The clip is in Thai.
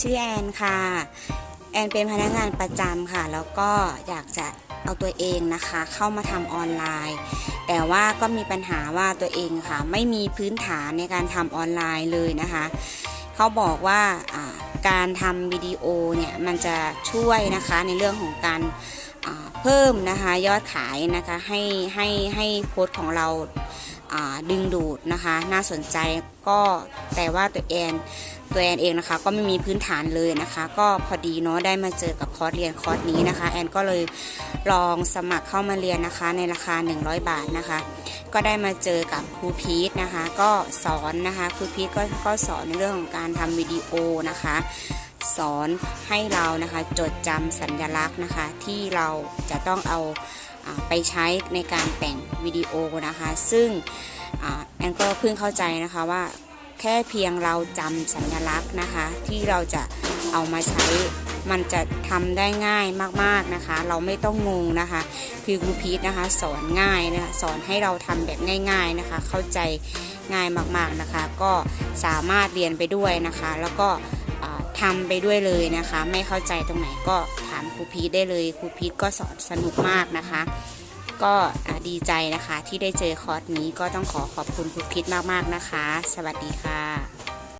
ชื่อแอนค่ะ แอนเป็นพนักงานประจำค่ะ แล้วก็อยากจะเอาตัวเองนะคะ เข้ามาทำออนไลน์ แต่ว่าก็มีปัญหาว่าตัวเองค่ะ ไม่มีพื้นฐานในการทำออนไลน์เลยนะคะ เขาบอกว่าการทำวิดีโอเนี่ย มันจะช่วยนะคะในเรื่องของการเพิ่มนะคะยอดขายนะคะให้ให้ให้โพสต์ของเราดึงดูดนะคะ น่าสนใจก็แต่ว่าตัวแอนตัวแอนเองนะคะ ก็ไม่มีพื้นฐานเลยนะคะ ก็พอดีเนาะได้มาเจอกับคอร์สเรียนคอร์สนี้นะคะ แอนก็เลยลองสมัครเข้ามาเรียนนะคะในราคา 100 บาทนะคะ ก็ได้มาเจอกับครูพีทนะคะ ก็สอนนะคะครูพีทก็ก็สอนในเรื่องของการทำวิดีโอนะคะ สอนให้เรานะคะจดจำสัญลักษณ์นะคะ ที่เราจะต้องเอาอไปใช้ในการแต่งวิดีโอนะคะ ซึ่งอแอนก็เพิ่งเข้าใจนะคะว่า แค่เพียงเราจำสัญลักษณ์นะคะ ที่เราจะเอามาใช้มันจะทำได้ง่ายมากๆนะคะ เราไม่ต้องงงนะคะคือครูพีทนะคะ สอนง่ายนะคะสอนให้เราทำแบบง่าย ๆนะคะ เข้าใจง่ายมากๆนะคะ ก็สามารถเรียนไปด้วยนะคะ แล้วก็ทำไปด้วยเลยนะคะ ไม่เข้าใจตรงไหนก็ถามครูพีทได้เลยครูพีทก็สอนสนุกมากนะคะ ก็ดีใจนะคะที่ได้เจอคอร์สนี้ก็ต้องขอขอบคุณครูพีทมากๆนะคะ สวัสดีค่ะ